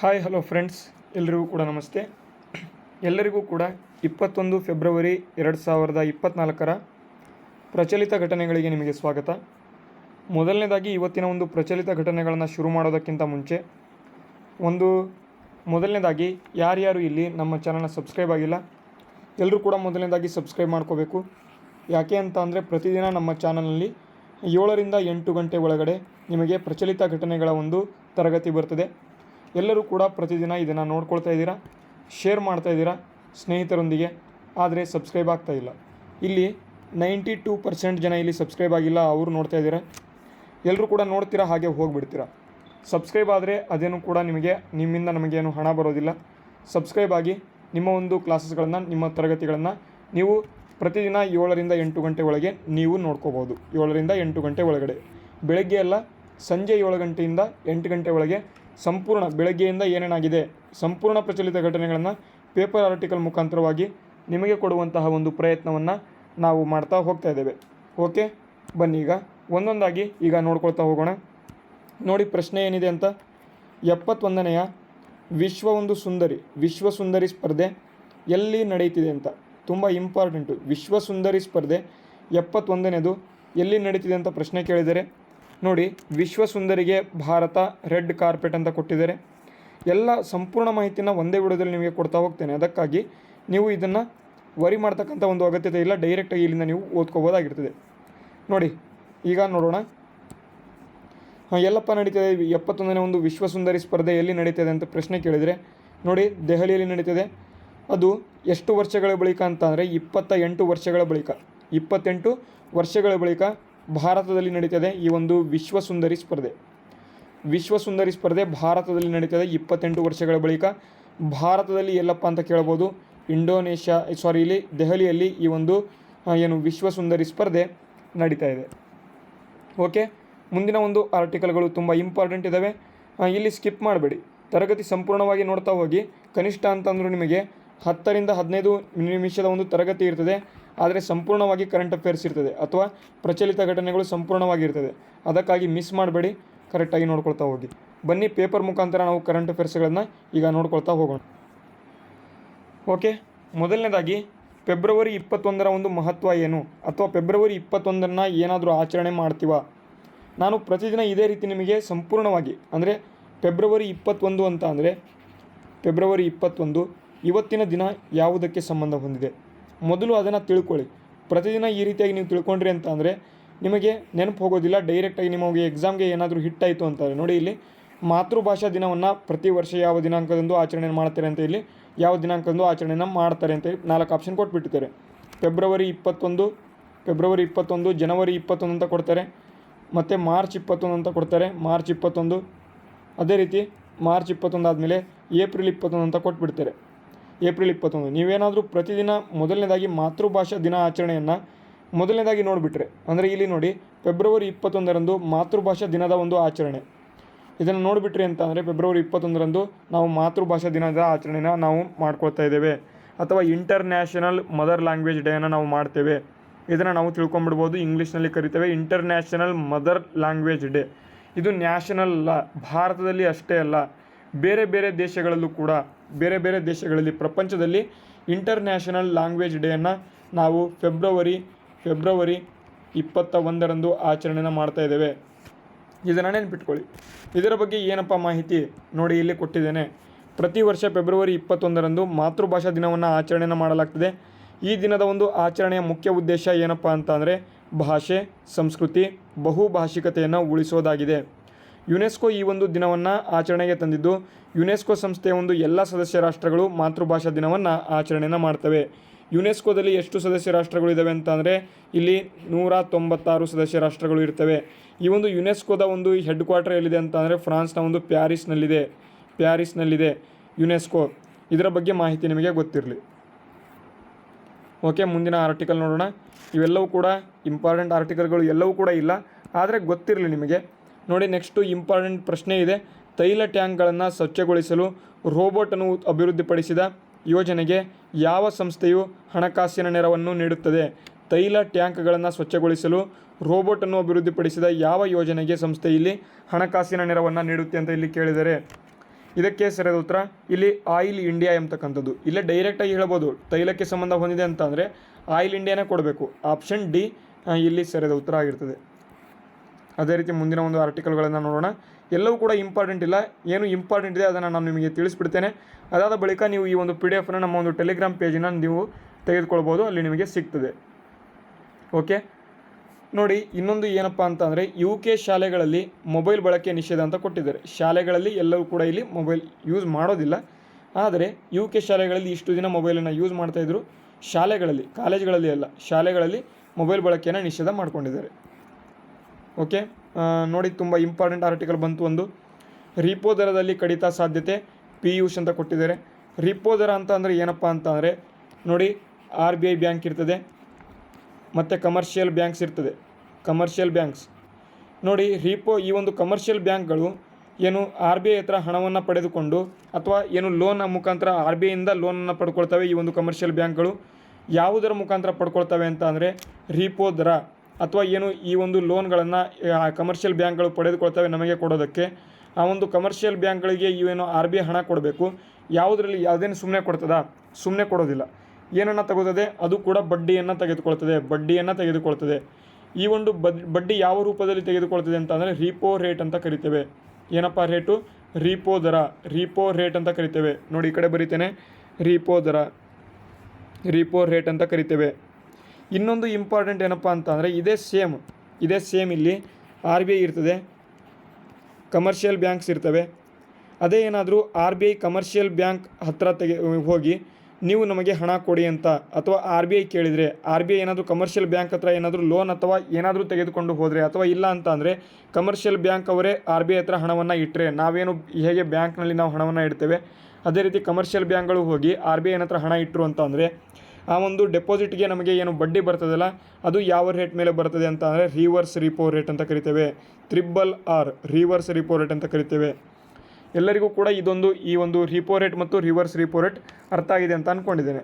Hi hello friends ಎಲ್ಲರಿಗೂ ಕೂಡ ನಮಸ್ತೆ. ಎಲ್ಲರಿಗೂ ಕೂಡ ಇಪ್ಪತ್ತೊಂದು ಫೆಬ್ರವರಿ ಎರಡು ಸಾವಿರದ ಇಪ್ಪತ್ನಾಲ್ಕರ ಪ್ರಚಲಿತ ಘಟನೆಗಳಿಗೆ ನಿಮಗೆ ಸ್ವಾಗತ. ಮೊದಲನೇದಾಗಿ ಇವತ್ತಿನ ಒಂದು ಪ್ರಚಲಿತ ಘಟನೆಗಳನ್ನು ಶುರು ಮಾಡೋದಕ್ಕಿಂತ ಮುಂಚೆ ಒಂದು ಮೊದಲನೇದಾಗಿ ಯಾರ್ಯಾರು ಇಲ್ಲಿ ನಮ್ಮ ಚಾನಲ್ನ ಸಬ್ಸ್ಕ್ರೈಬ್ ಆಗಿಲ್ಲ ಎಲ್ಲರೂ ಕೂಡ ಮೊದಲನೇದಾಗಿ ಸಬ್ಸ್ಕ್ರೈಬ್ ಮಾಡ್ಕೋಬೇಕು. ಯಾಕೆ ಅಂತ ಅಂದರೆ ಪ್ರತಿದಿನ ನಮ್ಮ ಚಾನಲ್ನಲ್ಲಿ ಏಳರಿಂದ ಎಂಟು ಗಂಟೆ ಒಳಗಡೆ ನಿಮಗೆ ಪ್ರಚಲಿತ ಘಟನೆಗಳ ಒಂದು ತರಗತಿ ಬರ್ತದೆ. ಎಲ್ಲರೂ ಕೂಡ ಪ್ರತಿದಿನ ಇದನ್ನು ನೋಡ್ಕೊಳ್ತಾ ಇದ್ದೀರಾ ಶೇರ್ ಮಾಡ್ತಾ ಇದ್ದೀರಾ ಸ್ನೇಹಿತರೊಂದಿಗೆ, ಆದರೆ ಸಬ್ಸ್ಕ್ರೈಬ್ ಆಗ್ತಾ ಇಲ್ಲ. ಇಲ್ಲಿ ನೈಂಟಿ ಟೂ ಪರ್ಸೆಂಟ್ ಜನ ಇಲ್ಲಿ ಸಬ್ಸ್ಕ್ರೈಬ್ ಆಗಿಲ್ಲ, ಅವರು ನೋಡ್ತಾ ಇದ್ದೀರಾ. ಎಲ್ಲರೂ ಕೂಡ ನೋಡ್ತೀರಾ, ಹಾಗೆ ಹೋಗಿಬಿಡ್ತೀರಾ. ಸಬ್ಸ್ಕ್ರೈಬ್ ಆದರೆ ಅದೇನು ಕೂಡ ನಿಮಗೆ, ನಿಮ್ಮಿಂದ ನಮಗೇನು ಹಣ ಬರೋದಿಲ್ಲ. ಸಬ್ಸ್ಕ್ರೈಬ್ ಆಗಿ ನಿಮ್ಮ ಒಂದು ಕ್ಲಾಸಸ್ಗಳನ್ನು ನಿಮ್ಮ ತರಗತಿಗಳನ್ನು ನೀವು ಪ್ರತಿದಿನ ಏಳರಿಂದ ಎಂಟು ಗಂಟೆ ಒಳಗೆ ನೀವು ನೋಡ್ಕೋಬೋದು ಏಳರಿಂದ ಎಂಟು ಗಂಟೆ ಒಳಗಡೆ. ಬೆಳಗ್ಗೆ ಎಲ್ಲ ಸಂಜೆ ಏಳು ಗಂಟೆಯಿಂದ ಎಂಟು ಗಂಟೆ ಒಳಗೆ ಸಂಪೂರ್ಣ ಬೆಳಗ್ಗೆಯಿಂದ ಏನೇನಾಗಿದೆ, ಸಂಪೂರ್ಣ ಪ್ರಚಲಿತ ಘಟನೆಗಳನ್ನು ಪೇಪರ್ ಆರ್ಟಿಕಲ್ ಮುಖಾಂತರವಾಗಿ ನಿಮಗೆ ಕೊಡುವಂತಹ ಒಂದು ಪ್ರಯತ್ನವನ್ನು ನಾವು ಮಾಡ್ತಾ ಹೋಗ್ತಾ ಇದ್ದೇವೆ. ಓಕೆ, ಬನ್ನಿ ಈಗ ಒಂದೊಂದಾಗಿ ಈಗ ನೋಡ್ಕೊಳ್ತಾ ಹೋಗೋಣ. ನೋಡಿ, ಪ್ರಶ್ನೆ ಏನಿದೆ ಅಂತ. ಎಪ್ಪತ್ತೊಂದನೆಯ ವಿಶ್ವ ಒಂದು ಸುಂದರಿ, ವಿಶ್ವ ಸುಂದರಿ ಸ್ಪರ್ಧೆ ಎಲ್ಲಿ ನಡೆಯುತ್ತಿದೆ ಅಂತ. ತುಂಬ ಇಂಪಾರ್ಟೆಂಟು ವಿಶ್ವ ಸುಂದರಿ ಸ್ಪರ್ಧೆ ಎಪ್ಪತ್ತೊಂದನೇದು ಎಲ್ಲಿ ನಡೀತಿದೆ ಅಂತ ಪ್ರಶ್ನೆ ಕೇಳಿದರೆ ನೋಡಿ, ವಿಶ್ವಸುಂದರಿಗೆ ಭಾರತ ರೆಡ್ ಕಾರ್ಪೆಟ್ ಅಂತ ಕೊಟ್ಟಿದ್ದಾರೆ. ಎಲ್ಲ ಸಂಪೂರ್ಣ ಮಾಹಿತಿನ ಒಂದೇ ವಿಡಿಯೋದಲ್ಲಿ ನಿಮಗೆ ಕೊಡ್ತಾ ಹೋಗ್ತೇನೆ. ಅದಕ್ಕಾಗಿ ನೀವು ಇದನ್ನು ವರಿ ಮಾಡ್ತಕ್ಕಂಥ ಒಂದು ಅಗತ್ಯತೆ ಇಲ್ಲ ಡೈರೆಕ್ಟಾಗಿ ಇಲ್ಲಿಂದ ನೀವು ಓದ್ಕೋಬೋದಾಗಿರ್ತದೆ ನೋಡಿ, ಈಗ ನೋಡೋಣ. ಎಲ್ಲಪ್ಪ ನಡೀತದೆ ಎಪ್ಪತ್ತೊಂದನೇ ಒಂದು ವಿಶ್ವಸುಂದರಿ ಸ್ಪರ್ಧೆ ಎಲ್ಲಿ ನಡೀತದೆ ಅಂತ ಪ್ರಶ್ನೆ ಕೇಳಿದರೆ, ನೋಡಿ, ದೆಹಲಿಯಲ್ಲಿ ನಡೀತದೆ. ಅದು ಎಷ್ಟು ವರ್ಷಗಳ ಬಳಿಕ ಅಂತ ಅಂದರೆ ಇಪ್ಪತ್ತ ಎಂಟು ವರ್ಷಗಳ ಬಳಿಕ. ಇಪ್ಪತ್ತೆಂಟು ವರ್ಷಗಳ ಬಳಿಕ ಭಾರತದಲ್ಲಿ ನಡೀತದೆ ಈ ಒಂದು ವಿಶ್ವ ಸುಂದರಿ ಸ್ಪರ್ಧೆ. ವಿಶ್ವ ಸುಂದರಿ ಸ್ಪರ್ಧೆ ಭಾರತದಲ್ಲಿ ನಡೀತದೆ ಇಪ್ಪತ್ತೆಂಟು ವರ್ಷಗಳ ಬಳಿಕ. ಭಾರತದಲ್ಲಿ ಎಲ್ಲಪ್ಪ ಅಂತ ಕೇಳ್ಬೋದು. ಇಂಡೋನೇಷ್ಯಾ ಸಾರಿ ಇಲ್ಲಿ ದೆಹಲಿಯಲ್ಲಿ ಈ ಒಂದು ಏನು ವಿಶ್ವ ಸುಂದರಿ ಸ್ಪರ್ಧೆ ನಡೀತಾ ಇದೆ. ಓಕೆ? ಮುಂದಿನ ಒಂದು ಆರ್ಟಿಕಲ್ಗಳು ತುಂಬ ಇಂಪಾರ್ಟೆಂಟ್ ಇದ್ದಾವೆ ಇಲ್ಲಿ ಸ್ಕಿಪ್ ಮಾಡಬೇಡಿ. ತರಗತಿ ಸಂಪೂರ್ಣವಾಗಿ ನೋಡ್ತಾ ಹೋಗಿ. ಕನಿಷ್ಠ ಅಂತಂದರೂ ನಿಮಗೆ ಹತ್ತರಿಂದ ಹದಿನೈದು ನಿಮಿಷದ ಒಂದು ತರಗತಿ ಇರ್ತದೆ. ಆದರೆ ಸಂಪೂರ್ಣವಾಗಿ ಕರೆಂಟ್ ಅಫೇರ್ಸ್ ಇರ್ತದೆ ಅಥವಾ ಪ್ರಚಲಿತ ಘಟನೆಗಳು ಸಂಪೂರ್ಣವಾಗಿ ಇರ್ತದೆ ಅದಕ್ಕಾಗಿ ಮಿಸ್ ಮಾಡಬೇಡಿ. ಕರೆಕ್ಟಾಗಿ ನೋಡ್ಕೊಳ್ತಾ ಹೋಗಿ. ಬನ್ನಿ ಪೇಪರ್ ಮುಖಾಂತರ ನಾವು ಕರೆಂಟ್ ಅಫೇರ್ಸ್ಗಳನ್ನು ಈಗ ನೋಡ್ಕೊಳ್ತಾ ಹೋಗೋಣ. ಓಕೆ ಮೊದಲನೇದಾಗಿ ಫೆಬ್ರವರಿ ಇಪ್ಪತ್ತೊಂದರ ಒಂದು ಮಹತ್ವ ಏನು? ಅಥವಾ ಫೆಬ್ರವರಿ ಇಪ್ಪತ್ತೊಂದನ್ನು ಏನಾದರೂ ಆಚರಣೆ ಮಾಡ್ತೀವ? ನಾನು ಪ್ರತಿದಿನ ಇದೇ ರೀತಿ ನಿಮಗೆ ಸಂಪೂರ್ಣವಾಗಿ, ಅಂದರೆ ಫೆಬ್ರವರಿ ಇಪ್ಪತ್ತೊಂದು ಅಂತ ಅಂದರೆ ಫೆಬ್ರವರಿ ಇಪ್ಪತ್ತೊಂದು, ಇವತ್ತಿನ ದಿನ ಯಾವುದಕ್ಕೆ ಸಂಬಂಧ ಹೊಂದಿದೆ? ಮೊದಲು ಅದನ್ನು ತಿಳ್ಕೊಳ್ಳಿ. ಪ್ರತಿದಿನ ಈ ರೀತಿಯಾಗಿ ನೀವು ತಿಳ್ಕೊಂಡ್ರಿ ಅಂತ ಅಂದರೆ ನಿಮಗೆ ನೆನಪು ಹೋಗೋದಿಲ್ಲ ಡೈರೆಕ್ಟಾಗಿ ನಿಮಗೆ ಎಕ್ಸಾಮ್ಗೆ ಏನಾದರೂ ಹಿಟ್ಟಾಯಿತು ಅಂತಾರೆ ನೋಡಿ ಇಲ್ಲಿ, ಮಾತೃಭಾಷಾ ದಿನವನ್ನು ಪ್ರತಿ ವರ್ಷ ಯಾವ ದಿನಾಂಕದಂದು ಆಚರಣೆ ಮಾಡ್ತಾರೆ ಅಂತ ಇಲ್ಲಿ ಯಾವ ದಿನಾಂಕದಂದು ಆಚರಣೆನ ಮಾಡ್ತಾರೆ ಅಂತ ಹೇಳಿ ನಾಲ್ಕು ಆಪ್ಷನ್ ಕೊಟ್ಬಿಟ್ಟಿದ್ದಾರೆ. ಫೆಬ್ರವರಿ ಇಪ್ಪತ್ತೊಂದು ಫೆಬ್ರವರಿ ಇಪ್ಪತ್ತೊಂದು ಜನವರಿ ಇಪ್ಪತ್ತೊಂದು ಅಂತ ಕೊಡ್ತಾರೆ. ಮತ್ತು ಮಾರ್ಚ್ ಇಪ್ಪತ್ತೊಂದು ಅಂತ ಕೊಡ್ತಾರೆ. ಮಾರ್ಚ್ ಇಪ್ಪತ್ತೊಂದು, ಅದೇ ರೀತಿ ಮಾರ್ಚ್ ಇಪ್ಪತ್ತೊಂದು ಆದಮೇಲೆ ಏಪ್ರಿಲ್ ಇಪ್ಪತ್ತೊಂದು ಅಂತ ಕೊಟ್ಬಿಡ್ತಾರೆ. ಏಪ್ರಿಲ್ ಇಪ್ಪತ್ತೊಂದು. ನೀವೇನಾದರೂ ಪ್ರತಿದಿನ ಮೊದಲನೇದಾಗಿ ಮಾತೃಭಾಷಾ ದಿನ ಆಚರಣೆಯನ್ನು ಮೊದಲನೇದಾಗಿ ನೋಡಿಬಿಟ್ರೆ, ಅಂದರೆ ಇಲ್ಲಿ ನೋಡಿ, ಫೆಬ್ರವರಿ ಇಪ್ಪತ್ತೊಂದರಂದು ಮಾತೃಭಾಷಾ ದಿನದ ಒಂದು ಆಚರಣೆ. ಇದನ್ನು ನೋಡಿಬಿಟ್ರಿ ಅಂತ ಅಂದರೆ ಫೆಬ್ರವರಿ ಇಪ್ಪತ್ತೊಂದರಂದು ನಾವು ಮಾತೃಭಾಷಾ ದಿನದ ಆಚರಣೆನ ನಾವು ಮಾಡ್ಕೊಳ್ತಾ ಇದ್ದೇವೆ. ಅಥವಾ ಇಂಟರ್ನ್ಯಾಷನಲ್ ಮದರ್ ಲ್ಯಾಂಗ್ವೇಜ್ ಡೇನ ನಾವು ಮಾಡ್ತೇವೆ. ಇದನ್ನು ನಾವು ತಿಳ್ಕೊಂಬಿಡ್ಬೋದು ಇಂಗ್ಲೀಷ್ನಲ್ಲಿ ಕರಿತೇವೆ, ಇಂಟರ್ನ್ಯಾಷನಲ್ ಮದರ್ ಲ್ಯಾಂಗ್ವೇಜ್ ಡೇ. ಇದು ನ್ಯಾಷನಲ್ ಅಲ್ಲ, ಭಾರತದಲ್ಲಿ ಅಷ್ಟೇ ಅಲ್ಲ. ಬೇರೆ ಬೇರೆ ದೇಶಗಳಲ್ಲೂ ಕೂಡ, ಬೇರೆ ಬೇರೆ ದೇಶಗಳಲ್ಲಿ, ಪ್ರಪಂಚದಲ್ಲಿ ಇಂಟರ್ನ್ಯಾಷನಲ್ ಲ್ಯಾಂಗ್ವೇಜ್ ಡೇಯನ್ನು ನಾವು ಫೆಬ್ರವರಿ ಫೆಬ್ರವರಿ ಇಪ್ಪತ್ತ ಒಂದರಂದು ಆಚರಣೆನ ಮಾಡ್ತಾ ಇದ್ದೇವೆ. ಇದನ್ನು ನೆನ್ಪಿಟ್ಕೊಳ್ಳಿ ಇದರ ಬಗ್ಗೆ ಏನಪ್ಪ ಮಾಹಿತಿ ನೋಡಿ ಇಲ್ಲಿ ಕೊಟ್ಟಿದ್ದೇನೆ. ಪ್ರತಿ ವರ್ಷ ಫೆಬ್ರವರಿ ಇಪ್ಪತ್ತೊಂದರಂದು ಮಾತೃಭಾಷಾ ದಿನವನ್ನು ಆಚರಣೆನ ಮಾಡಲಾಗ್ತದೆ. ಈ ದಿನದ ಒಂದು ಆಚರಣೆಯ ಮುಖ್ಯ ಉದ್ದೇಶ ಏನಪ್ಪ ಅಂತ ಭಾಷೆ, ಸಂಸ್ಕೃತಿ, ಬಹುಭಾಷಿಕತೆಯನ್ನು ಉಳಿಸೋದಾಗಿದೆ. ಯುನೆಸ್ಕೋ ಈ ಒಂದು ದಿನವನ್ನು ಆಚರಣೆಗೆ ತಂದಿದ್ದು. ಯುನೆಸ್ಕೋ ಸಂಸ್ಥೆಯ ಒಂದು ಎಲ್ಲ ಸದಸ್ಯ ರಾಷ್ಟ್ರಗಳು ಮಾತೃಭಾಷಾ ದಿನವನ್ನು ಆಚರಣೆಯನ್ನು ಮಾಡ್ತವೆ. ಯುನೆಸ್ಕೋದಲ್ಲಿ ಎಷ್ಟು ಸದಸ್ಯ ರಾಷ್ಟ್ರಗಳು ಇದ್ದಾವೆ ಅಂತಂದರೆ ಇಲ್ಲಿ ನೂರ ತೊಂಬತ್ತಾರು ಸದಸ್ಯ ರಾಷ್ಟ್ರಗಳು ಇರ್ತವೆ. ಈ ಒಂದು ಯುನೆಸ್ಕೋದ ಒಂದು ಹೆಡ್ ಕ್ವಾರ್ಟರ್ ಎಲ್ಲಿದೆ ಅಂತಂದರೆ ಫ್ರಾನ್ಸ್ನ ಒಂದು ಪ್ಯಾರಿಸ್ನಲ್ಲಿದೆ. ಪ್ಯಾರಿಸ್ನಲ್ಲಿದೆ ಯುನೆಸ್ಕೋ. ಇದರ ಬಗ್ಗೆ ಮಾಹಿತಿ ನಿಮಗೆ ಗೊತ್ತಿರಲಿ. ಓಕೆ, ಮುಂದಿನ ಆರ್ಟಿಕಲ್ ನೋಡೋಣ. ಇವೆಲ್ಲವೂ ಕೂಡ ಇಂಪಾರ್ಟೆಂಟ್ ಆರ್ಟಿಕಲ್ಗಳು ಎಲ್ಲವೂ ಕೂಡ ಇಲ್ಲ. ಆದರೆ ಗೊತ್ತಿರಲಿ ನಿಮಗೆ. ನೋಡಿ ನೆಕ್ಸ್ಟು ಇಂಪಾರ್ಟೆಂಟ್ ಪ್ರಶ್ನೆ ಇದೆ. ತೈಲ ಟ್ಯಾಂಕ್ಗಳನ್ನು ಸ್ವಚ್ಛಗೊಳಿಸಲು ರೋಬೋಟನ್ನು ಅಭಿವೃದ್ಧಿಪಡಿಸಿದ ಯೋಜನೆಗೆ ಯಾವ ಸಂಸ್ಥೆಯು ಹಣಕಾಸಿನ ನೆರವನ್ನು ನೀಡುತ್ತದೆ? ತೈಲ ಟ್ಯಾಂಕ್ಗಳನ್ನು ಸ್ವಚ್ಛಗೊಳಿಸಲು ರೋಬೋಟನ್ನು ಅಭಿವೃದ್ಧಿಪಡಿಸಿದ ಯಾವ ಯೋಜನೆಗೆ ಸಂಸ್ಥೆ ಇಲ್ಲಿ ಹಣಕಾಸಿನ ನೆರವನ್ನು ನೀಡುತ್ತೆ ಅಂತ ಇಲ್ಲಿ ಕೇಳಿದರೆ, ಇದಕ್ಕೆ ಸರಿಯಾದ ಉತ್ತರ ಇಲ್ಲಿ ಆಯಿಲ್ ಇಂಡಿಯಾ ಎಂಬತಕ್ಕಂಥದ್ದು. ಇಲ್ಲೇ ಡೈರೆಕ್ಟಾಗಿ ಹೇಳ್ಬೋದು, ತೈಲಕ್ಕೆ ಸಂಬಂಧ ಹೊಂದಿದೆ ಅಂತ ಆಯಿಲ್ ಇಂಡಿಯಾನೇ ಕೊಡಬೇಕು. ಆಪ್ಷನ್ ಡಿ ಇಲ್ಲಿ ಸರಿಯಾದ ಉತ್ತರ ಆಗಿರ್ತದೆ. ಅದೇ ರೀತಿ ಮುಂದಿನ ಒಂದು ಆರ್ಟಿಕಲ್ಗಳನ್ನು ನೋಡೋಣ. ಎಲ್ಲವೂ ಕೂಡ ಇಂಪಾರ್ಟೆಂಟ್ ಇಲ್ಲ. ಏನು ಇಂಪಾರ್ಟೆಂಟ್ ಇದೆ ಅದನ್ನು ನಾನು ನಿಮಗೆ ತಿಳಿಸ್ಬಿಡ್ತೇನೆ. ಅದಾದ ಬಳಿಕ ನೀವು ಈ ಒಂದು ಪಿ ಡಿ ಎಫ್ನ ನಮ್ಮ ಒಂದು ಟೆಲಿಗ್ರಾಮ್ ಪೇಜನ್ನು ನೀವು ತೆಗೆದುಕೊಳ್ಬೋದು. ಅಲ್ಲಿ ನಿಮಗೆ ಸಿಗ್ತದೆ. ಓಕೆ ನೋಡಿ, ಇನ್ನೊಂದು ಏನಪ್ಪ ಅಂತ ಅಂದರೆ ಯು ಕೆ ಶಾಲೆಗಳಲ್ಲಿ ಮೊಬೈಲ್ ಬಳಕೆ ನಿಷೇಧ ಅಂತ ಕೊಟ್ಟಿದ್ದಾರೆ. ಶಾಲೆಗಳಲ್ಲಿ ಎಲ್ಲವೂ ಕೂಡ ಇಲ್ಲಿ ಮೊಬೈಲ್ ಯೂಸ್ ಮಾಡೋದಿಲ್ಲ. ಆದರೆ ಯು ಕೆ ಶಾಲೆಗಳಲ್ಲಿ ಇಷ್ಟು ದಿನ ಮೊಬೈಲನ್ನು ಯೂಸ್ ಮಾಡ್ತಾಯಿದ್ರು ಶಾಲೆಗಳಲ್ಲಿ ಕಾಲೇಜ್ಗಳಲ್ಲಿ ಅಲ್ಲ, ಶಾಲೆಗಳಲ್ಲಿ ಮೊಬೈಲ್ ಬಳಕೆಯನ್ನು ನಿಷೇಧ ಮಾಡ್ಕೊಂಡಿದ್ದಾರೆ. ಓಕೆ? ನೋಡಿ, ತುಂಬ ಇಂಪಾರ್ಟೆಂಟ್ ಆರ್ಟಿಕಲ್ ಬಂತು ಒಂದು. ರಿಪೋ ದರದಲ್ಲಿ ಕಡಿತ ಸಾಧ್ಯತೆ ಪಿ ಯುಷ್ ಅಂತ ಕೊಟ್ಟಿದ್ದಾರೆ. ರಿಪೋ ದರ ಅಂತ ಅಂದರೆ ಏನಪ್ಪ ಅಂತ ಅಂದರೆ, ನೋಡಿ, ಆರ್ ಬಿ ಐ ಬ್ಯಾಂಕ್ ಇರ್ತದೆ, ಮತ್ತು ಕಮರ್ಷಿಯಲ್ ಬ್ಯಾಂಕ್ಸ್ ಇರ್ತದೆ. ಕಮರ್ಷಿಯಲ್ ಬ್ಯಾಂಕ್ಸ್ ನೋಡಿ ರಿಪೋ ಈ ಒಂದು ಕಮರ್ಷಿಯಲ್ ಬ್ಯಾಂಕ್ಗಳು ಏನು ಆರ್ ಬಿ ಐ ಹತ್ರ ಹಣವನ್ನು ಪಡೆದುಕೊಂಡು ಅಥವಾ ಏನು ಲೋನ್ ಮುಖಾಂತರ ಆರ್ ಬಿ ಐಯಿಂದ ಲೋನನ್ನು ಪಡ್ಕೊಳ್ತವೆ ಈ ಒಂದು ಕಮರ್ಷಿಯಲ್ ಬ್ಯಾಂಕ್ಗಳು ಯಾವುದರ ಮುಖಾಂತರ ಪಡ್ಕೊಳ್ತವೆ ಅಂತ ಅಂದರೆ ರಿಪೋ ದರ. ಅಥವಾ ಏನು ಈ ಒಂದು ಲೋನ್ಗಳನ್ನು ಕಮರ್ಷಿಯಲ್ ಬ್ಯಾಂಕ್ಗಳು ಪಡೆದುಕೊಳ್ತವೆ ನಮಗೆ ಕೊಡೋದಕ್ಕೆ, ಆ ಒಂದು ಕಮರ್ಷಿಯಲ್ ಬ್ಯಾಂಕ್ಗಳಿಗೆ ಇವೇನು ಆರ್ ಬಿ ಐ ಹಣ ಕೊಡಬೇಕು. ಯಾವುದರಲ್ಲಿ ಯಾವುದೇನು ಸುಮ್ಮನೆ ಕೊಡ್ತದ? ಸುಮ್ಮನೆ ಕೊಡೋದಿಲ್ಲ. ಏನನ್ನು ತಗೋತದೆ? ಅದು ಕೂಡ ಬಡ್ಡಿಯನ್ನು ತೆಗೆದುಕೊಳ್ತದೆ. ಬಡ್ಡಿಯನ್ನು ತೆಗೆದುಕೊಳ್ತದೆ. ಈ ಒಂದು ಬಡ್ಡಿ ಯಾವ ರೂಪದಲ್ಲಿ ತೆಗೆದುಕೊಳ್ತದೆ ಅಂತ ಅಂದರೆ ರೀಪೋ ರೇಟ್ ಅಂತ ಕರಿತೇವೆ. ಏನಪ್ಪ ರೇಟು ರೀಪೋ ದರ. ರೀಪೋ ರೇಟ್ ಅಂತ ಕರಿತೇವೆ. ನೋಡಿ ಈ ಕಡೆ ಬರೀತೇನೆ. ರೀಪೋ ದರ. ರೀಪೋ ರೇಟ್ ಅಂತ ಕರಿತೇವೆ. ಇನ್ನೊಂದು ಇಂಪಾರ್ಟೆಂಟ್ ಏನಪ್ಪ ಅಂತ ಅಂದರೆ ಇದೇ ಸೇಮ್ ಇದೇ ಸೇಮ್ ಇಲ್ಲಿ ಆರ್ ಬಿ ಐ ಇರ್ತದೆ ಕಮರ್ಷಿಯಲ್ ಬ್ಯಾಂಕ್ಸ್ ಇರ್ತವೆ. ಅದೇ ಏನಾದರೂ R B I commercial bank ಹತ್ತಿರ ತೆಗೆ, ಹೋಗಿ ನೀವು ನಮಗೆ ಹಣ ಕೊಡಿ ಅಂತ ಅಥವಾ ಆರ್ ಬಿ ಐ ಕೇಳಿದರೆ ಆರ್ ಬಿ ಐ ಏನಾದರೂ ಕಮರ್ಷಿಯಲ್ ಬ್ಯಾಂಕ್ ಹತ್ರ ಏನಾದರೂ ಲೋನ್ ಅಥವಾ ಏನಾದರೂ ತೆಗೆದುಕೊಂಡು ಹೋದರೆ ಅಥವಾ ಇಲ್ಲ ಅಂತ ಅಂದರೆ ಕಮರ್ಷಿಯಲ್ ಬ್ಯಾಂಕ್ ಅವರೇ ಆರ್ ಬಿ ಐ ಹತ್ರ ಹಣವನ್ನು ಇಟ್ಟರೆ ನಾವೇನು ಹೇಗೆ ಬ್ಯಾಂಕ್ನಲ್ಲಿ ನಾವು ಹಣವನ್ನು ಇಡ್ತೇವೆ? ಅದೇ ರೀತಿ ಕಮರ್ಷಿಯಲ್ ಬ್ಯಾಂಕ್ಗಳು ಹೋಗಿ ಆರ್ ಬಿ ಐನ ಹತ್ರ ಹಣ ಇಟ್ಟರು ಅಂತ ಅಂದರೆ ಆ ಒಂದು ಡೆಪಾಸಿಟ್ಗೆ ನಮಗೆ ಏನು ಬಡ್ಡಿ ಬರ್ತದಲ್ಲ, ಅದು ಯಾವ ರೇಟ್ ಮೇಲೆ ಬರ್ತದೆ ಅಂತ ಅಂದರೆ ರಿವರ್ಸ್ ರಿಪೋ ರೇಟ್ ಅಂತ ಕರಿತೇವೆ. Triple R, reverse repo rate ಅಂತ ಕರಿತೇವೆ. ಎಲ್ಲರಿಗೂ ಕೂಡ ಇದೊಂದು ಈ ಒಂದು ರಿಪೋ ರೇಟ್ ಮತ್ತು ರಿವರ್ಸ್ ರಿಪೋ ರೇಟ್ ಅರ್ಥ ಆಗಿದೆ ಅಂತ ಅಂದ್ಕೊಂಡಿದ್ದೇನೆ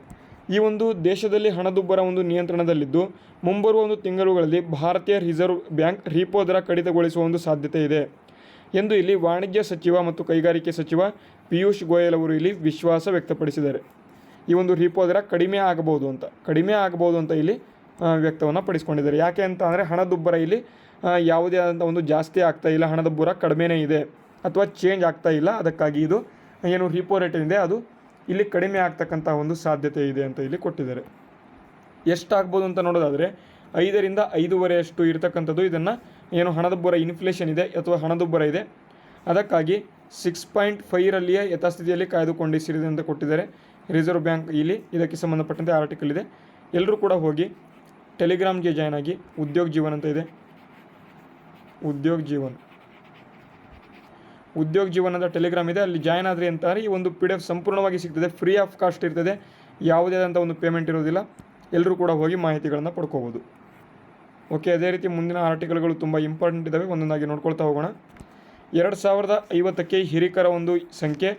ಈ ಒಂದು ದೇಶದಲ್ಲಿ ಹಣದುಬ್ಬರ ಒಂದು ನಿಯಂತ್ರಣದಲ್ಲಿದ್ದು, ಮುಂಬರುವ ಒಂದು ತಿಂಗಳುಗಳಲ್ಲಿ ಭಾರತೀಯ ರಿಸರ್ವ್ ಬ್ಯಾಂಕ್ ರಿಪೋ ದರ ಕಡಿತಗೊಳಿಸುವ ಒಂದು ಸಾಧ್ಯತೆ ಇದೆ ಎಂದು ಇಲ್ಲಿ ವಾಣಿಜ್ಯ ಸಚಿವ ಮತ್ತು ಕೈಗಾರಿಕೆ ಸಚಿವ ಪಿಯೂಷ್ ಗೋಯಲ್ ಅವರು ಇಲ್ಲಿ ವಿಶ್ವಾಸ ವ್ಯಕ್ತಪಡಿಸಿದ್ದಾರೆ. ಈ ಒಂದು ರಿಪೋ ದರ ಕಡಿಮೆ ಆಗ್ಬೋದು ಅಂತ. ಕಡಿಮೆ ಆಗ್ಬೋದು ಅಂತ ಇಲ್ಲಿ ವ್ಯಕ್ತವನ್ನು ಪಡಿಸ್ಕೊಂಡಿದ್ದಾರೆ. ಯಾಕೆ ಅಂತ ಅಂದರೆ ಹಣದುಬ್ಬರ ಇಲ್ಲಿ ಯಾವುದೇ ಆದಂಥ ಒಂದು ಜಾಸ್ತಿ ಆಗ್ತಾ ಇಲ್ಲ, ಹಣದುಬ್ಬರ ಕಡಿಮೆನೇ ಇದೆ ಅಥವಾ ಚೇಂಜ್ ಆಗ್ತಾ ಇಲ್ಲ. ಅದಕ್ಕಾಗಿ ಇದು ಏನು ರಿಪೋ ರೇಟ್ ಇದೆ ಅದು ಇಲ್ಲಿ ಕಡಿಮೆ ಆಗ್ತಕ್ಕಂಥ ಒಂದು ಸಾಧ್ಯತೆ ಇದೆ ಅಂತ ಇಲ್ಲಿ ಕೊಟ್ಟಿದ್ದಾರೆ. ಎಷ್ಟಾಗ್ಬೋದು ಅಂತ ನೋಡೋದಾದರೆ, ಐದರಿಂದ ಐದೂವರೆಯಷ್ಟು ಇರತಕ್ಕಂಥದ್ದು ಇದನ್ನು ಏನು ಹಣದುಬ್ಬರ ಇನ್ಫ್ಲೇಷನ್ ಇದೆ ಅಥವಾ ಹಣದುಬ್ಬರ ಇದೆ. ಅದಕ್ಕಾಗಿ ಸಿಕ್ಸ್ ಪಾಯಿಂಟ್ ಫೈರಲ್ಲಿಯೇ ಯಥಾಸ್ಥಿತಿಯಲ್ಲಿ ಕಾಯ್ದುಕೊಂಡಿಸಿರಿದೆ ಅಂತ ಕೊಟ್ಟಿದ್ದಾರೆ. ರಿಸರ್ವ್ ಬ್ಯಾಂಕ್ ಇಲ್ಲಿ ಇದಕ್ಕೆ ಸಂಬಂಧಪಟ್ಟಂತೆ ಆರ್ಟಿಕಲ್ ಇದೆ. ಎಲ್ಲರೂ ಕೂಡ ಹೋಗಿ ಟೆಲಿಗ್ರಾಮ್ಗೆ ಜಾಯ್ನ್ ಆಗಿ ಉದ್ಯೋಗ ಜೀವನ್ ಅಂತ ಇದೆ. ಉದ್ಯೋಗ ಜೀವನ್. ಉದ್ಯೋಗ ಜೀವನದ ಟೆಲಿಗ್ರಾಮ್ ಇದೆ. ಅಲ್ಲಿ ಜಾಯ್ನ್ ಆದರೆ ಅಂತಾರೆ. ಈ ಒಂದು ಪಿ ಡಿ ಎಫ್ ಸಂಪೂರ್ಣವಾಗಿ ಸಿಗ್ತದೆ. ಫ್ರೀ ಆಫ್ ಕಾಸ್ಟ್ ಇರ್ತದೆ. ಯಾವುದೇ ಆದಂಥ ಒಂದು ಪೇಮೆಂಟ್ ಇರೋದಿಲ್ಲ. ಎಲ್ಲರೂ ಕೂಡ ಹೋಗಿ ಮಾಹಿತಿಗಳನ್ನು ಪಡ್ಕೋಬೋದು. ಓಕೆ ಅದೇ ರೀತಿ ಮುಂದಿನ ಆರ್ಟಿಕಲ್ಗಳು ತುಂಬ ಇಂಪಾರ್ಟೆಂಟ್ ಇದ್ದಾವೆ ಒಂದೊಂದಾಗಿ ನೋಡ್ಕೊಳ್ತಾ ಹೋಗೋಣ. ಎರಡು ಸಾವಿರದ ಐವತ್ತಕ್ಕೆ ಹಿರಿಕರ ಒಂದು ಸಂಖ್ಯೆ.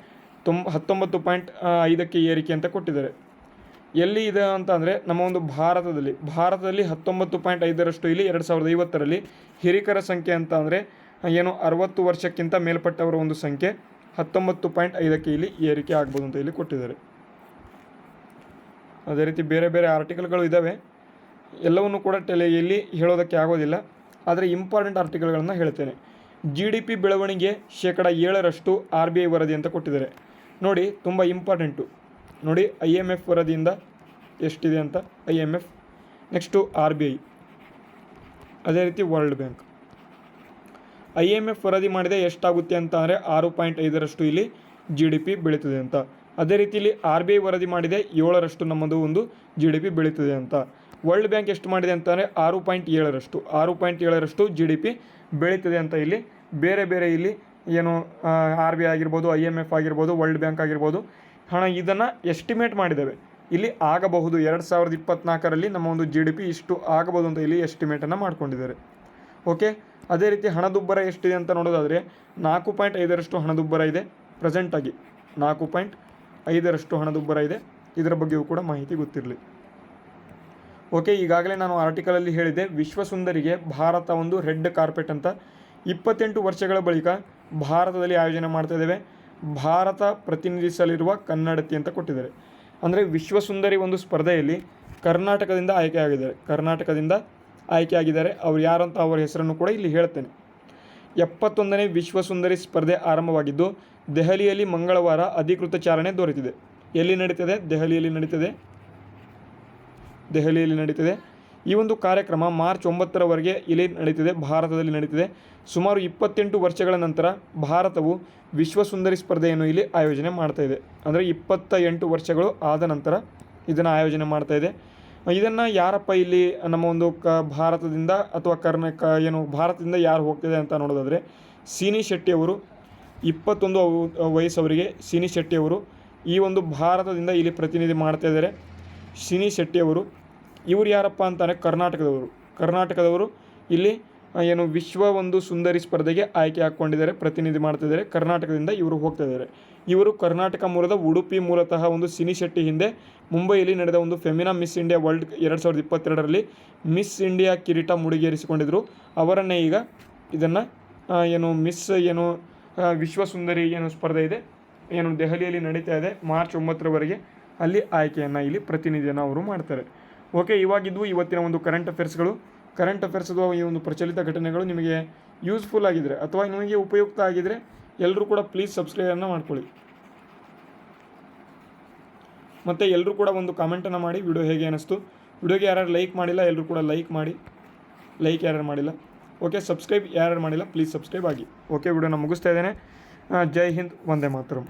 ತೊಂಬ, ಹತ್ತೊಂಬತ್ತು ಪಾಯಿಂಟ್ ಐದಕ್ಕೆ ಏರಿಕೆ ಅಂತ ಕೊಟ್ಟಿದ್ದಾರೆ. ಎಲ್ಲಿ ಇದೆ ಅಂತ ಅಂದರೆ ನಮ್ಮ ಒಂದು ಭಾರತದಲ್ಲಿ. ಭಾರತದಲ್ಲಿ ಹತ್ತೊಂಬತ್ತು ಪಾಯಿಂಟ್ ಐದರಷ್ಟು ಇಲ್ಲಿ ಎರಡು ಸಾವಿರದ ಐವತ್ತರಲ್ಲಿ ಹಿರಿಕರ ಸಂಖ್ಯೆ ಅಂತ ಅಂದರೆ ಏನು ಅರವತ್ತು ವರ್ಷಕ್ಕಿಂತ ಮೇಲ್ಪಟ್ಟವರ ಒಂದು ಸಂಖ್ಯೆ. ಹತ್ತೊಂಬತ್ತು ಪಾಯಿಂಟ್ ಐದಕ್ಕೆ ಇಲ್ಲಿ ಏರಿಕೆ ಆಗ್ಬೋದು ಅಂತ ಇಲ್ಲಿ ಕೊಟ್ಟಿದ್ದಾರೆ. ಅದೇ ರೀತಿ ಬೇರೆ ಬೇರೆ ಆರ್ಟಿಕಲ್ಗಳು ಇದ್ದಾವೆ ಎಲ್ಲವನ್ನು ಕೂಡ ಟೆಲೆ ಇಲ್ಲಿ ಹೇಳೋದಕ್ಕೆ ಆಗೋದಿಲ್ಲ. ಆದರೆ ಇಂಪಾರ್ಟೆಂಟ್ ಆರ್ಟಿಕಲ್ಗಳನ್ನು ಹೇಳ್ತೇನೆ. ಜಿ ಡಿ ಪಿ ಬೆಳವಣಿಗೆ ಶೇಕಡ ಏಳರಷ್ಟು ಆರ್ ಬಿ ಐ ವರದಿ ಅಂತ ಕೊಟ್ಟಿದ್ದಾರೆ. ನೋಡಿ ತುಂಬ ಇಂಪಾರ್ಟೆಂಟು ನೋಡಿ ಐ ಎಂ ಎಫ್ ವರದಿಯಿಂದ ಎಷ್ಟಿದೆ ಅಂತ? I M F next R B I ಅದೇ ರೀತಿ world bank I M F ವರದಿ ಮಾಡಿದೆ ಎಷ್ಟಾಗುತ್ತೆ ಅಂತ ಅಂದರೆ ಆರು ಪಾಯಿಂಟ್ ಐದರಷ್ಟು ಇಲ್ಲಿ ಜಿ ಡಿ ಪಿ ಬೆಳೀತದೆ ಅಂತ. ಅದೇ ರೀತಿ ಇಲ್ಲಿ ಆರ್ ಬಿ ಐ ವರದಿ ಮಾಡಿದೆ ಏಳರಷ್ಟು ನಮ್ಮದು ಒಂದು ಜಿ ಡಿ ಪಿ ಬೆಳೀತದೆ ಅಂತ. ವರ್ಲ್ಡ್ ಬ್ಯಾಂಕ್ ಎಷ್ಟು ಮಾಡಿದೆ ಅಂತಂದರೆ ಆರು ಪಾಯಿಂಟ್ ಏಳರಷ್ಟು. ಆರು ಪಾಯಿಂಟ್ ಏಳರಷ್ಟು ಜಿ ಡಿ ಪಿ ಬೆಳೀತದೆ ಅಂತ ಇಲ್ಲಿ ಬೇರೆ ಬೇರೆ ಇಲ್ಲಿ ಏನು ಆರ್ ಬಿ ಐ ಆಗಿರ್ಬೋದು ಐ ಎಂ ಎಫ್ ಆಗಿರ್ಬೋದು ವರ್ಲ್ಡ್ ಬ್ಯಾಂಕ್ ಆಗಿರ್ಬೋದು. ಹಣ ಇದನ್ನು ಎಸ್ಟಿಮೇಟ್ ಮಾಡಿದ್ದೇವೆ. ಇಲ್ಲಿ ಆಗಬಹುದು. ಎರಡು ಸಾವಿರದ ಇಪ್ಪತ್ನಾಲ್ಕರಲ್ಲಿ ನಮ್ಮ ಒಂದು ಜಿ ಡಿ ಪಿ ಇಷ್ಟು ಆಗಬಹುದು ಅಂತ ಇಲ್ಲಿ ಎಸ್ಟಿಮೇಟನ್ನು ಮಾಡ್ಕೊಂಡಿದ್ದಾರೆ. ಓಕೆ ಅದೇ ರೀತಿ ಹಣದುಬ್ಬರ ಎಷ್ಟಿದೆ ಅಂತ ನೋಡೋದಾದರೆ, ನಾಲ್ಕು ಪಾಯಿಂಟ್ ಐದರಷ್ಟು ಹಣದುಬ್ಬರ ಇದೆ ಪ್ರೆಸೆಂಟಾಗಿ ನಾಲ್ಕು ಪಾಯಿಂಟ್ ಐದರಷ್ಟು ಹಣದುಬ್ಬರ ಇದೆ. ಇದರ ಬಗ್ಗೆಯೂ ಕೂಡ ಮಾಹಿತಿ ಗೊತ್ತಿರಲಿ. ಓಕೆ ಈಗಾಗಲೇ ನಾನು ಆರ್ಟಿಕಲಲ್ಲಿ ಹೇಳಿದ್ದೆ, ವಿಶ್ವಸುಂದರಿಗೆ ಭಾರತ ಒಂದು ರೆಡ್ ಕಾರ್ಪೆಟ್ ಅಂತ. ಇಪ್ಪತ್ತೆಂಟು ವರ್ಷಗಳ ಬಳಿಕ ಭಾರತದಲ್ಲಿ ಆಯೋಜನೆ ಮಾಡ್ತಾ ಇದ್ದೇವೆ. ಭಾರತ ಪ್ರತಿನಿಧಿಸಲಿರುವ ಕನ್ನಡತಿ ಅಂತ ಕೊಟ್ಟಿದ್ದಾರೆ. ಅಂದರೆ ವಿಶ್ವಸುಂದರಿ ಒಂದು ಸ್ಪರ್ಧೆಯಲ್ಲಿ ಕರ್ನಾಟಕದಿಂದ ಆಯ್ಕೆಯಾಗಿದ್ದಾರೆ ಕರ್ನಾಟಕದಿಂದ ಆಯ್ಕೆಯಾಗಿದ್ದಾರೆ ಅವ್ರು ಯಾರಂತ ಅವರ ಹೆಸರನ್ನು ಕೂಡ ಇಲ್ಲಿ ಹೇಳ್ತೇನೆ ಎಪ್ಪತ್ತೊಂದನೇ ವಿಶ್ವಸುಂದರಿ ಸ್ಪರ್ಧೆ ಆರಂಭವಾಗಿದ್ದು, ದೆಹಲಿಯಲ್ಲಿ ಮಂಗಳವಾರ ಅಧಿಕೃತ ಚಾಲನೆ ದೊರೆತಿದೆ. ಎಲ್ಲಿ ನಡೀತದೆ? ದೆಹಲಿಯಲ್ಲಿ ನಡೀತದೆ. ದೆಹಲಿಯಲ್ಲಿ ನಡೀತಿದೆ. ಈ ಒಂದು ಕಾರ್ಯಕ್ರಮ ಮಾರ್ಚ್ ಒಂಬತ್ತರವರೆಗೆ ಇಲ್ಲಿ ನಡೀತಿದೆ, ಭಾರತದಲ್ಲಿ ನಡೀತಿದೆ. ಸುಮಾರು ಇಪ್ಪತ್ತೆಂಟು ವರ್ಷಗಳ ನಂತರ ಭಾರತವು ವಿಶ್ವ ಸುಂದರಿ ಸ್ಪರ್ಧೆಯನ್ನು ಇಲ್ಲಿ ಆಯೋಜನೆ ಮಾಡ್ತಾ ಇದೆ. ಅಂದರೆ ಇಪ್ಪತ್ತ ಎಂಟು ವರ್ಷಗಳು ಆದ ನಂತರ ಇದನ್ನು ಆಯೋಜನೆ ಮಾಡ್ತಾ ಇದೆ. ಇದನ್ನು ಯಾರಪ್ಪ ಇಲ್ಲಿ ನಮ್ಮ ಒಂದು ಕ, ಭಾರತದಿಂದ ಅಥವಾ ಕರ್ನಾಟಕ, ಏನು, ಭಾರತದಿಂದ ಯಾರು ಹೋಗ್ತಿದೆ ಅಂತ ನೋಡೋದಾದರೆ ಸೀನಿ ಶೆಟ್ಟಿಯವರು ಇಪ್ಪತ್ತೊಂದು ವಯಸ್ಸು ವಯಸ್ಸವರಿಗೆ ಸಿನಿ ಶೆಟ್ಟಿಯವರು ಈ ಒಂದು ಭಾರತದಿಂದ ಇಲ್ಲಿ ಪ್ರತಿನಿಧಿ ಮಾಡ್ತಾ ಇದ್ದಾರೆ. ಸಿನಿ ಶೆಟ್ಟಿಯವರು ಇವರು ಯಾರಪ್ಪ ಅಂತಾನೆ ಕರ್ನಾಟಕದವರು. ಕರ್ನಾಟಕದವರು ಇಲ್ಲಿ ಏನು ವಿಶ್ವ ಒಂದು ಸುಂದರಿ ಸ್ಪರ್ಧೆಗೆ ಆಯ್ಕೆ ಹಾಕ್ಕೊಂಡಿದ್ದಾರೆ, ಪ್ರತಿನಿಧಿ ಮಾಡ್ತಿದ್ದಾರೆ. ಕರ್ನಾಟಕದಿಂದ ಇವರು ಹೋಗ್ತಾ ಇದ್ದಾರೆ. ಇವರು ಕರ್ನಾಟಕ ಮೂಲದ ಉಡುಪಿ ಮೂಲತಃ ಒಂದು ಸಿನಿ ಶೆಟ್ಟಿ ಹಿಂದೆ ಮುಂಬೈಯಲ್ಲಿ ನಡೆದ ಒಂದು ಫೆಮಿನಾ ಮಿಸ್ ಇಂಡಿಯಾ ವರ್ಲ್ಡ್ ಎರಡು ಸಾವಿರದ ಇಪ್ಪತ್ತೆರಡರಲ್ಲಿ ಮಿಸ್ ಇಂಡಿಯಾ ಕಿರೀಟ ಮುಡಿಗೇರಿಸಿಕೊಂಡಿದ್ದರು ಅವರನ್ನೇ ಈಗ ಇದನ್ನು ಏನು ಮಿಸ್ ಏನು ವಿಶ್ವ ಸುಂದರಿ ಏನು ಸ್ಪರ್ಧೆ ಇದೆ, ಏನು ದೆಹಲಿಯಲ್ಲಿ ನಡೀತಾ ಇದೆ, ಮಾರ್ಚ್ ಒಂಬತ್ತರವರೆಗೆ ಅಲ್ಲಿ ಆಯ್ಕೆಯನ್ನು, ಇಲ್ಲಿ ಪ್ರತಿನಿಧಿಯನ್ನು ಅವರು ಮಾಡ್ತಾರೆ. ಓಕೆ, ಇವಾಗಿದ್ದು ಇವತ್ತಿನ ಒಂದು ಕರೆಂಟ್ ಅಫೇರ್ಸ್ಗಳು ಕರೆಂಟ್ ಅಫೇರ್ಸ್ದು ಈ ಒಂದು ಪ್ರಚಲಿತ ಘಟನೆಗಳು ನಿಮಗೆ ಯೂಸ್ಫುಲ್ ಆಗಿದ್ದರೆ ಅಥವಾ ನಿಮಗೆ ಉಪಯುಕ್ತ ಆಗಿದ್ದರೆ ಎಲ್ಲರೂ ಕೂಡ ಪ್ಲೀಸ್ ಸಬ್ಸ್ಕ್ರೈಬನ್ನು ಮಾಡ್ಕೊಳ್ಳಿ. ಮತ್ತು ಎಲ್ಲರೂ ಕೂಡ ಒಂದು ಕಾಮೆಂಟನ್ನು ಮಾಡಿ ವಿಡಿಯೋ ಹೇಗೆ ಅನ್ನಿಸ್ತು. ವಿಡಿಯೋಗೆ ಯಾರು ಲೈಕ್ ಮಾಡಿಲ್ಲ ಎಲ್ಲರೂ ಕೂಡ ಲೈಕ್ ಮಾಡಿ. ಲೈಕ್ ಯಾರು ಮಾಡಿಲ್ಲ. ಓಕೆ ಸಬ್ಸ್ಕ್ರೈಬ್ ಯಾರು ಮಾಡಿಲ್ಲ ಪ್ಲೀಸ್ ಸಬ್ಸ್ಕ್ರೈಬ್ ಆಗಿ. ಓಕೆ ವಿಡಿಯೋನ ಮುಗಿಸ್ತಾ ಇದ್ದೇನೆ. ಜೈ ಹಿಂದ್, ವಂದೇ ಮಾತರಂ.